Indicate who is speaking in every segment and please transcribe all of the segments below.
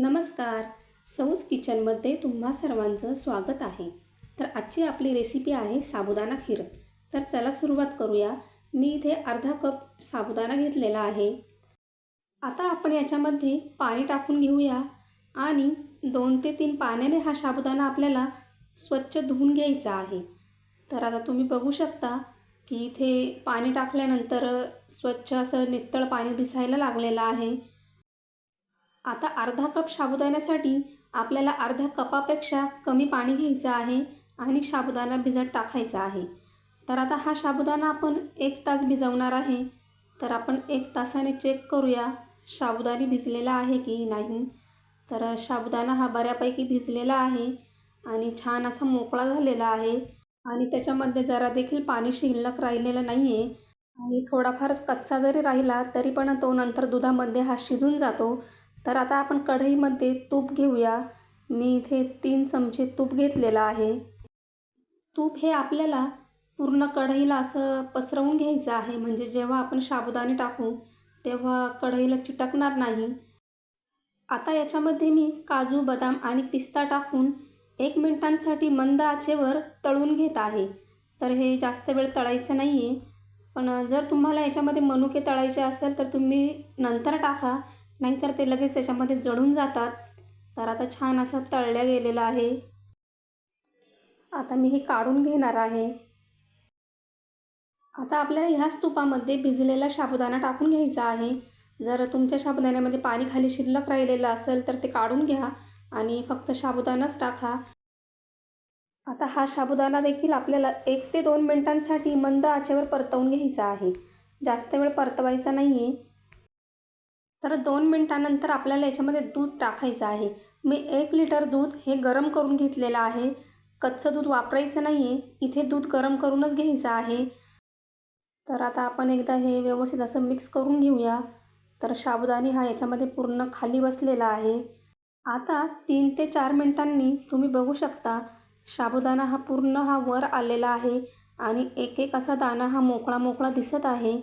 Speaker 1: नमस्कार. सौज किचनमध्ये तुम्हा सर्वांचं स्वागत आहे. तर आजची आपली रेसिपी आहे साबुदाणा खीर. तर चला सुरुवात करूया. मी इथे अर्धा कप साबुदाणा घेतलेला आहे. आता आपण याच्यामध्ये पाणी टाकून घेऊया. आणि दोन ते तीन पाण्याने हा साबुदाणा आपल्याला स्वच्छ धुवून घ्यायचा आहे. तर आता तुम्ही बघू शकता की इथे पाणी टाकल्यानंतर स्वच्छ असं नितळ पाणी दिसायला लागलेलं आहे. आता अर्धा कप साबुदाण्यासाठी आपल्याला अर्ध्या कपापेक्षा कमी पाणी घ्यायचं आहे आणि साबुदाणा भिजत टाकायचा आहे. तर आता हा साबुदाणा आपण एक तास भिजवणार आहे. तर आपण एक तासाने चेक करूया साबुदाणी भिजलेला आहे की नाही. तर साबुदाणा हा बऱ्यापैकी भिजलेला आहे आणि छान असा मोकळा झालेला आहे आणि त्याच्यामध्ये जरा देखील पाणी शिल्लक राहिलेलं नाही आहे आणि थोडाफारच कच्चा जरी राहिला तरी पण तो नंतर दुधामध्ये हा शिजून जातो. तर आता आपण कढईमध्ये तूप घेऊया. मी इथे तीन चमचे तूप घेतलेलं आहे. तूप हे आपल्याला पूर्ण कढईला असं पसरवून घ्यायचं आहे. म्हणजे जेव्हा आपण साबुदाणे टाकू तेव्हा कढईला चिटकणार नाही. आता याच्यामध्ये मी काजू बदाम आणि पिस्ता टाकून एक मिनिटांसाठी मंद आचेवर तळून घेत आहे. तर हे जास्त वेळ तळायचं नाही आहे पण जर तुम्हाला याच्यामध्ये मनुके तळायचे असेल तर तुम्ही नंतर टाका. नाहीतर ते लगेच याच्यामध्ये जळून जातात. तर आता छान असं तळल्या गेलेलं आहे. आता मी हे काढून घेणार आहे. आता आपल्याला ह्याच तुपामध्ये भिजलेला साबुदाणा टाकून घ्यायचा आहे. जर तुमच्या साबुदाण्यामध्ये पाणी खाली शिल्लक राहिलेलं असेल तर ते काढून घ्या आणि फक्त साबुदाणाच टाका. आता हा साबुदाणा देखील आपल्याला एक ते दोन मिनटांसाठी मंद आचेवर परतवून घ्यायचा आहे. जास्त वेळ परतवायचा नाही आहे तर दोन मिनटानंतर आपल्याला याच्यामध्ये दूध टाकायचं आहे. मी एक लिटर दूध हे गरम करून घेतलेलं आहे. कच्चं दूध वापरायचं नाही आहे इथे दूध गरम करूनच घ्यायचं आहे. तर आता आपण एकदा हे व्यवस्थित असं मिक्स करून घेऊया. तर साबुदाणी हा याच्यामध्ये पूर्ण खाली बसलेला आहे. आता तीन ते चार मिनटांनी तुम्ही बघू शकता साबुदाणा हा पूर्ण हा वर आलेला आहे आणि एक एक असा दाणा हा मोकळा मोकळा दिसत आहे.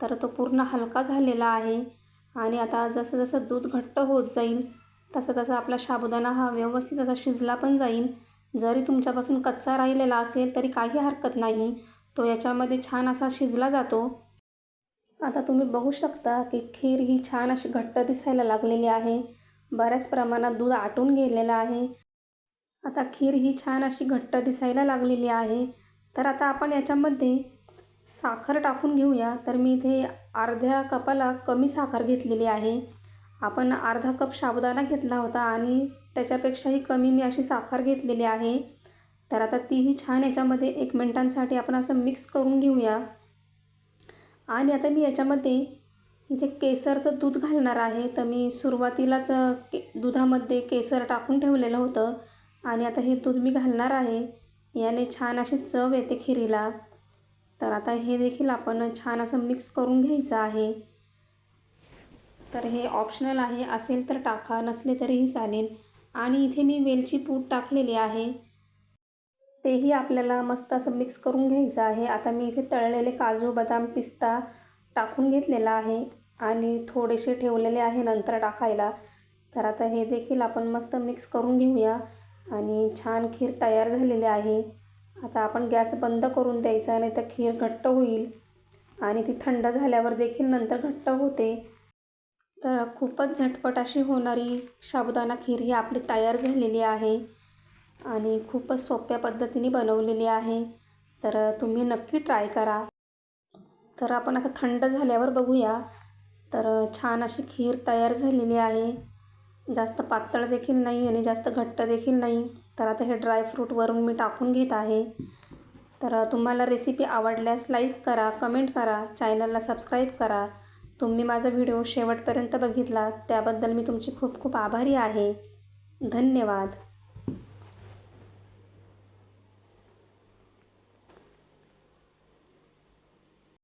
Speaker 1: तर तो पूर्ण हलका झालेला आहे. आणि आता जसं जसं दूध घट्ट होत जाईल तसं तसं आपला साबुदाणा हा व्यवस्थित असा शिजला पण जाईल जरी तुमच्यापासून कच्चा राहिलेला असेल तरी काही हरकत नाही. तो याच्यामध्ये छान असा शिजला जातो. आता तुम्ही बघू शकता की खीर ही छान अशी घट्ट दिसायला लागलेली आहे. बऱ्याच प्रमाणात दूध आटून गेलेलं आहे. आता खीर ही छान अशी घट्ट दिसायला लागलेली आहे. तर आता आपण याच्यामध्ये साखर टाकून घेऊया. तर मी इथे अर्ध्या कपाला कमी साखर घेतलेली आहे. आपण अर्धा कप साबुदाणा घेतला होता आणि त्याच्यापेक्षाही कमी मी अशी साखर घेतलेली आहे. तर आता तीही छान याच्यामध्ये एक मिनटांसाठी आपण असं मिक्स करून घेऊया. आणि आता मी याच्यामध्ये इथे केसरचं दूध घालणार आहे. तर मी सुरुवातीलाच के दुधामध्ये केसर टाकून ठेवलेलं होतं. आणि आता हे दूध मी घालणार आहे. याने छान अशी चव येते खिरीला. तर आता हे देखील आपण छान असं मिक्स करून घ्यायचं आहे. तर हे ऑप्शनल आहे असेल तर टाका नसले तरीही चालेल. आणि इथे मी वेलची पूड टाकलेली आहे. तेही आपल्याला मस्त असं मिक्स करून घ्यायचं आहे. आता मी इथे तळलेले काजू बदाम पिस्ता टाकून घेतलेला आहे. आणि थोडेसे ठेवलेले आहे नंतर टाकायला. तर आता हे देखील आपण मस्त मिक्स करून घेऊया. आणि छान खीर तयार झालेली आहे. आता आपण गॅस बंद करून द्यायचा नाही तर खीर घट्ट होईल. आणि ती थंड झाल्यावर देखील नंतर घट्ट होते. तर खूपच झटपट अशी होणारी साबुदाणा खीर ही आपली तयार झालेली आहे. आणि खूपच सोप्या पद्धतीने बनवलेली आहे. तर तुम्ही नक्की ट्राय करा. तर आपण आता थंड झाल्यावर बघूया. तर छान अशी खीर तयार झालेली आहे. जास्त पातळ देखील नाही आणि जास्त घट्ट देखील नाही. तर आता हे ड्रायफ्रूटवरून मी टाकून घेत आहे. तर तुम्हाला रेसिपी आवडल्यास लाईक करा कमेंट करा चॅनलला सबस्क्राईब करा. तुम्ही माझा व्हिडिओ शेवटपर्यंत बघितला त्याबद्दल मी तुमची खूप खूप आभारी आहे. धन्यवाद.